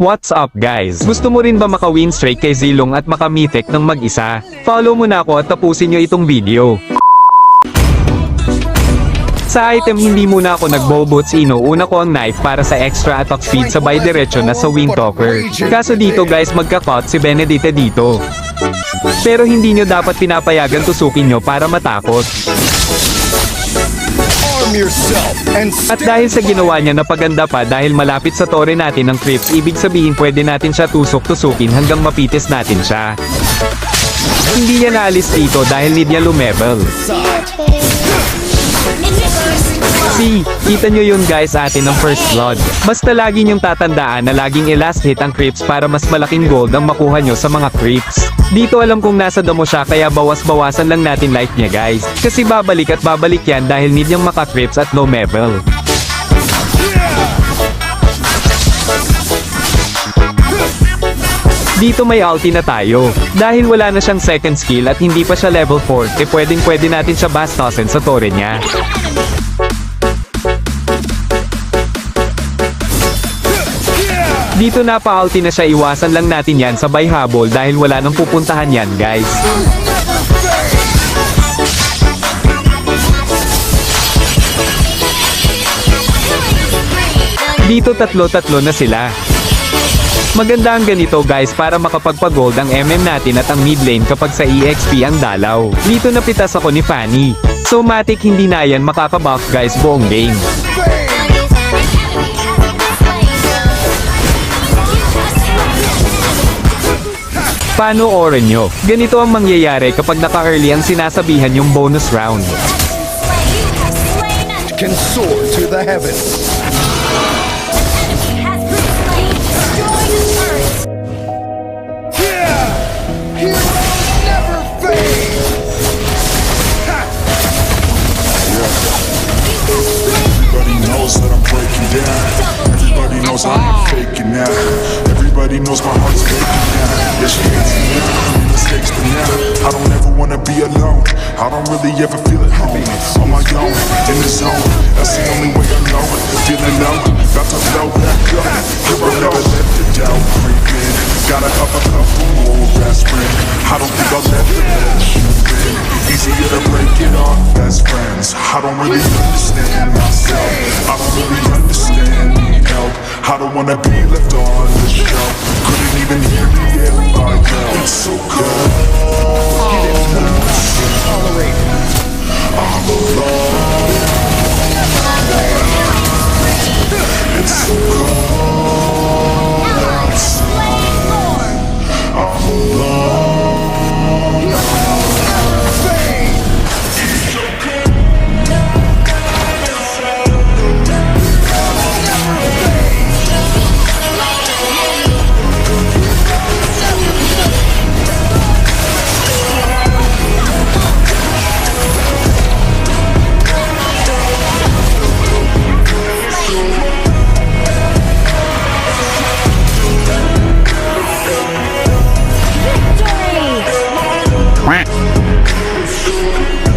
What's up guys? Gusto mo rin ba maka-win streak kay Zilong at makamitik ng mag-isa? Follow mo na ako at tapusin nyo itong video. Sa item hindi muna ako nag-bowboots inuuna ko ang knife para sa extra attack speed sabay diretso na sa wing talker. Kaso dito guys magka-caught si Benedite dito. Pero hindi nyo dapat pinapayagan tusukin nyo para matakot. Arm yourself and At dahil sa ginawa niya na paganda pa dahil malapit sa tore natin ng creeps ibig sabihin pwede natin siya tusok-tusukin hanggang mapitis natin siya. Hindi niya naalis dito dahil need niya lumevel. See, kita nyo yun guys atin ng first blood. Basta lagi nyong tatandaan na laging i-last hit ang creeps para mas malaking gold ang makuha nyo sa mga creeps. Dito alam kong nasa damo siya kaya bawas-bawasan lang natin life niya guys. Kasi babalik at babalik yan dahil need niyang maka-creeps at low level. Dito may ulti na tayo. Dahil wala na siyang second skill at hindi pa siya level 4, eh pwedeng pwede natin siya bastosin sa tore niya. Dito na pa-ulti na siya iwasan lang natin yan sabay habol dahil wala nang pupuntahan yan guys. Dito tatlo-tatlo na sila. Maganda ang ganito guys para makapagpagold ang MM natin at ang mid lane kapag sa EXP ang dalaw. Dito napitas ako ni Fanny. So matik hindi na yan makakabuff guys buong game. Paano oran nyo? Ganito ang mangyayari kapag naka-early ang sinasabihan yung bonus round. can soar to the heavens. Knows I ain't faking now. Everybody knows my heart's faking now. Yeah, she hates me now. Mistakes, but now I don't ever wanna be alone. I don't really ever feel at home. On my own, in the zone. That's the only way I know. Feeling low, about to blow back up. Here I. Never let the doubt creep in. Gotta up a couple more aspirin. I don't think I'll let the best shoot in. Easier to break it off best friends. I don't really understand I don't wanna be left on this couch Couldn't even hear me if I It's So I'm you.